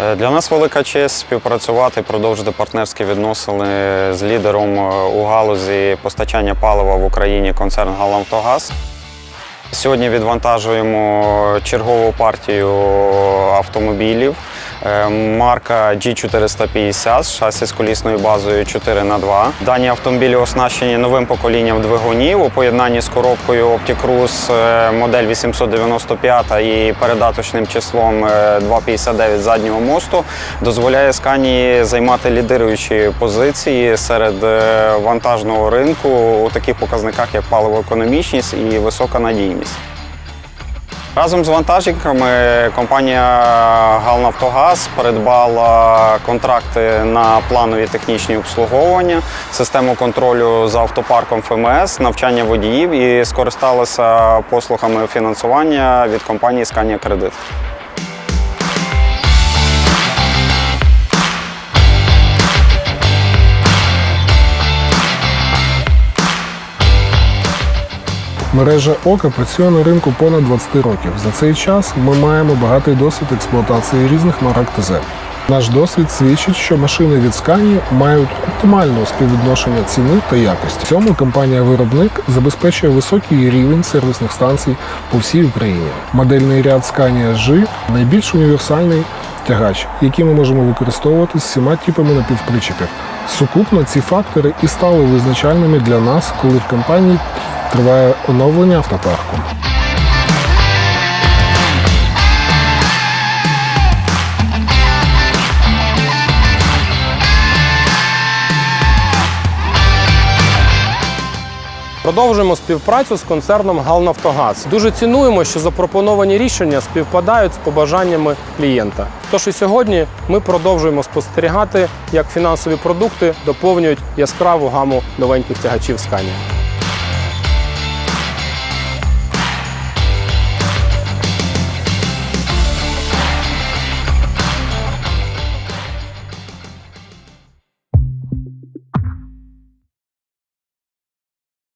Е, Для нас велика честь співпрацювати, продовжити партнерські відносини з лідером е, у галузі постачання палива в Україні концерн «Галавтогаз». Сьогодні відвантажуємо чергову партію автомобілів. Е, Марка G450 з шасі з колісною базою 4х2. Дані автомобілі оснащені новим поколінням двигунів у поєднанні з коробкою Opticruise е, модель 895 і передаточним числом е, 259 заднього мосту дозволяє Scania займати лідируючі позиції серед е, вантажного ринку у таких показниках, як паливоекономічність і висока надійність. Разом з вантажниками компанія «Галнафтогаз» передбала контракти на планові технічні обслуговування, систему контролю за автопарком ФМС, навчання водіїв і скористалася послугами фінансування від компанії «Сканія Кредит». Мережа Ока працює на ринку понад 20 років. За цей час ми маємо багатий досвід експлуатації різних марок ТЗ. Наш досвід свідчить, що машини від Scania мають оптимальне співвідношення ціни та якості. В цьому компанія-виробник забезпечує високий рівень сервісних станцій по всій Україні. Модельний ряд Scania G – найбільш універсальний тягач, який ми можемо використовувати з всіма типами напівпричепів. Сукупно ці фактори і стали визначальними для нас, коли в компанії триває оновлення автопарку. Продовжуємо співпрацю з концерном «Галнафтогаз». Дуже цінуємо, що запропоновані рішення співпадають з побажаннями клієнта. Тож і сьогодні ми продовжуємо спостерігати, як фінансові продукти доповнюють яскраву гаму новеньких тягачів Scania.